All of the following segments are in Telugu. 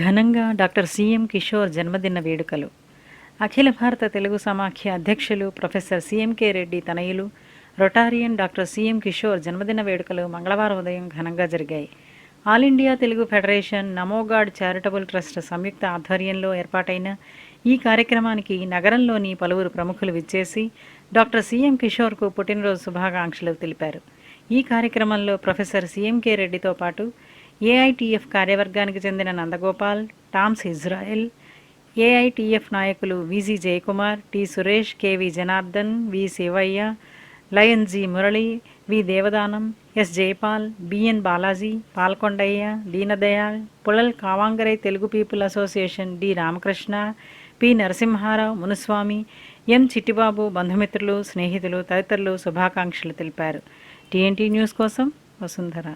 ఘనంగా డాక్టర్ సిఎం కిషోర్ జన్మదిన వేడుకలు. అఖిల భారత తెలుగు సమాఖ్య అధ్యక్షులు ప్రొఫెసర్ సిఎంకే రెడ్డి తనయులు రొటారియన్ డాక్టర్ సిఎం కిషోర్ జన్మదిన వేడుకలు మంగళవారం ఉదయం ఘనంగా జరిగాయి. ఆల్ ఇండియా తెలుగు ఫెడరేషన్ నమోగాడ్ చారిటబుల్ ట్రస్ట్ సంయుక్త ఆధ్వర్యంలో ఏర్పాటైన ఈ కార్యక్రమానికి నగరంలోని పలువురు ప్రముఖులు విచ్చేసి డాక్టర్ సిఎం కిషోర్కు పుట్టినరోజు శుభాకాంక్షలు తెలిపారు. ఈ కార్యక్రమంలో ప్రొఫెసర్ సిఎంకే రెడ్డితో పాటు ఏఐటిఎఫ్ కార్యవర్గానికి చెందిన నందగోపాల్ టామ్స్ ఇజ్రాయెల్ ఏఐటిఎఫ్ నాయకులు Viji Jayakumar T Suresh KV Janardhan V Sivaiah lion G Murali V Devadanam S Jayapal BN Balaji Palkondaiah Deenadayal Puzhal Kavangarai Telugu people association D Ramakrishna P Narasimharao Munuswamy M Chittibabu బంధుమిత్రులు స్నేహితులు తదితరులు శుభాకాంక్షలు తెలిపారు. టీఎన్టీ న్యూస్ కోసం వసుంధర.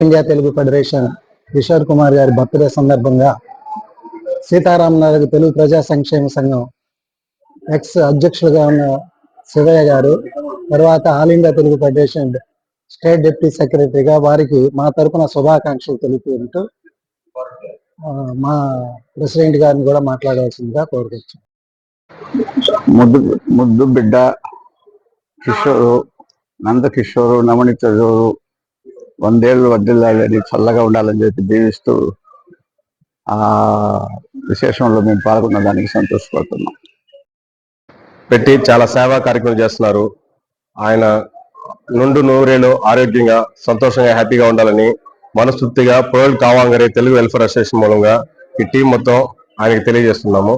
ఇండియా తెలుగు ఫెడరేషన్ కిషోర్ కుమార్ గారి బర్త్డే సందర్భంగా సీతారాం తెలుగు ప్రజా సంక్షేమ సంఘం ఎక్స్ అధ్యక్షులుగా ఉన్న శివయ్య గారు తర్వాత all India Telugu federation state deputy సెక్రటరీగా వారికి మా తరపున శుభాకాంక్షలు తెలిపి ఉంటూ మా ప్రెసిడెంట్ గారిని కూడా మాట్లాడవలసిందిగా కోరుకొచ్చు. ముద్దు ముద్దు బిడ్డ కిషోరు నందకిషోరు కిషోరు వందేళ్ళు వడ్డిల్లాలని చల్లగా ఉండాలని చెప్పి దీవిస్తూ ఆ విశేషంలో మేము పాల్గొన్న దానికి సంతోషపడుతున్నాం. పెట్టి చాలా సేవా కార్యక్రమం చేస్తున్నారు. ఆయన నుండు నూరేళ్ళు ఆరోగ్యంగా సంతోషంగా హ్యాపీగా ఉండాలని మనస్ఫూర్తిగా పోల్ కావాంగరే తెలుగు వెల్ఫేర్ అసోసియేషన్ మూలంగా ఈ టీం మొత్తం ఆయనకు తెలియజేస్తున్నాము.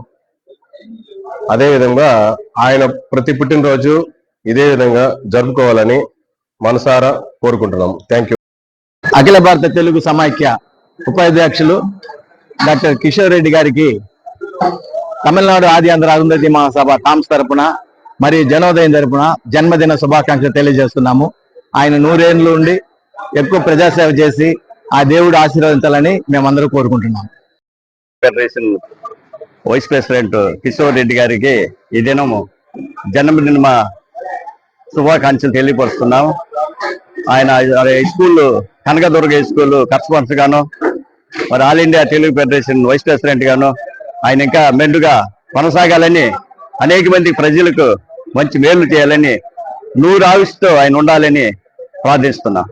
అదే విధంగా ఆయన ప్రతి పుట్టినరోజు ఇదే విధంగా జరుపుకోవాలని మనసారా కోరుకుంటున్నాము. థ్యాంక్ యూ అఖిల భారత తెలుగు సమాఖ్య ఉపాధ్యక్షులు డాక్టర్ కిషోర్ రెడ్డి గారికి తమిళనాడు ఆది ఆంధ్ర అరుంధతి మహాసభ టామ్స్ తరపున మరియు జనోదయం తరపున జన్మదిన శుభాకాంక్షలు తెలియజేస్తున్నాము. ఆయన నూరేళ్ళు ఉండి ఎక్కువ ప్రజాసేవ చేసి ఆ దేవుడు ఆశీర్వదించాలని మేమందరూ కోరుకుంటున్నాం. Federation vice president Kishore Reddy గారికి ఈ దినము జన్మదిన శుభాకాంక్షలు తెలియపరుస్తున్నాం. ఆయన school Kanakadurga high school correspondent గాను మరి all India Telugu federation vice president గాను ఆయన ఇంకా మెండుగా కొనసాగాలని అనేక మంది ప్రజలకు మంచి మేలు చేయాలని నూరు ఆవిష్తో ఆయన ఉండాలని ప్రార్థిస్తున్నాను